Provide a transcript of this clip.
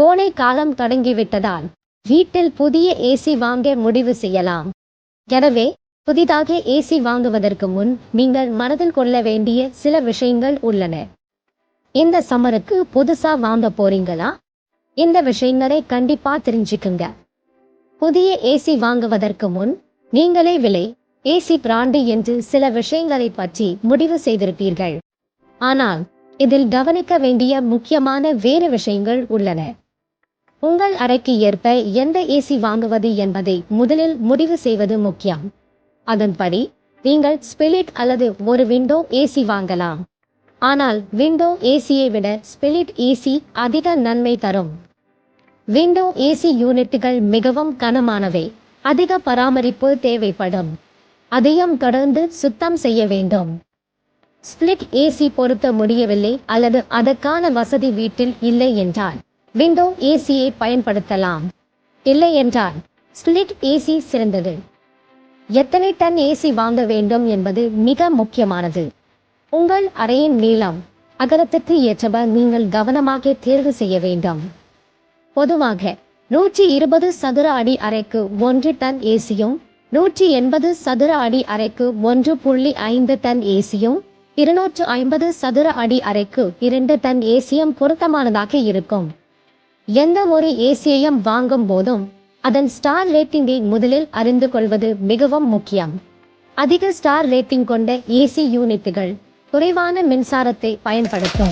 கோடை காலம் தொடங்கிவிட்டதால் வீட்டில் புதிய ஏசி வாங்க முடிவு செய்யலாம். எனவே புதிதாக ஏசி வாங்குவதற்கு முன் நீங்கள் மனதில் கொள்ள வேண்டிய சில விஷயங்கள் உள்ளன. இந்த சம்மருக்கு புதுசா வாங்க போறீங்களா? இந்த விஷயங்களை கண்டிப்பா தெரிஞ்சுக்குங்க. புதிய ஏசி வாங்குவதற்கு முன் நீங்களே விலை ஏசி பிராண்டு என்று சில விஷயங்களை பற்றி முடிவு செய்திருப்பீர்கள். ஆனால் இதில் கவனிக்க வேண்டிய முக்கியமான வேறு விஷயங்கள் உள்ளன. உங்கள் அறைக்கு ஏற்ப எந்த ஏசி வாங்குவது என்பதை முதலில் முடிவு செய்வது முக்கியம். அதன்படி நீங்கள் ஸ்பிலிட் அல்லது ஒரு விண்டோ ஏசி வாங்கலாம். ஆனால் விண்டோ ஏசியை விட ஸ்பிலிட் ஏசி அதிக நன்மை தரும். விண்டோ ஏசி யூனிட்டுகள் மிகவும் கனமானவை அதிக பராமரிப்பு தேவைப்படும். அதையும் தொடர்ந்து சுத்தம் செய்ய வேண்டும். ஸ்பிளிட் ஏசி பொருத்த முடியவில்லை அல்லது அதற்கான வசதி வீட்டில் இல்லை என்றால் விண்டோ ஏசியை பயன்படுத்தலாம். இல்லை என்றால் ஸ்பிளிட் ஏசி சிறந்தது. எத்தனை டன் ஏசி வாங்க வேண்டும் என்பது மிக முக்கியமானது. உங்கள் அறையின் நீளம் அகலத்துக்கு ஏற்றவர் நீங்கள் கவனமாக தேர்வு செய்ய வேண்டும். பொதுவாக நூற்றி இருபது சதுர அடி அறைக்கு ஒன்று டன் ஏசியும் நூற்றி எண்பது சதுர அடி அறைக்கு ஒன்று புள்ளி ஐந்து டன் ஏசியும் இருநூற்று ஐம்பது சதுர அடி அறைக்கு இரண்டு டன் ஏசியும் பொருத்தமானதாக இருக்கும். எந்த ஒரு ஏசியையும் வாங்கும் போதும் அதன் ஸ்டார் ரேட்டிங்கை முதலில் அறிந்து கொள்வது மிகவும் முக்கியம். அதிக ஸ்டார் ரேட்டிங் கொண்ட ஏசி யூனிட்டுகள் குறைவான மின்சாரத்தை பயன்படுத்தும்.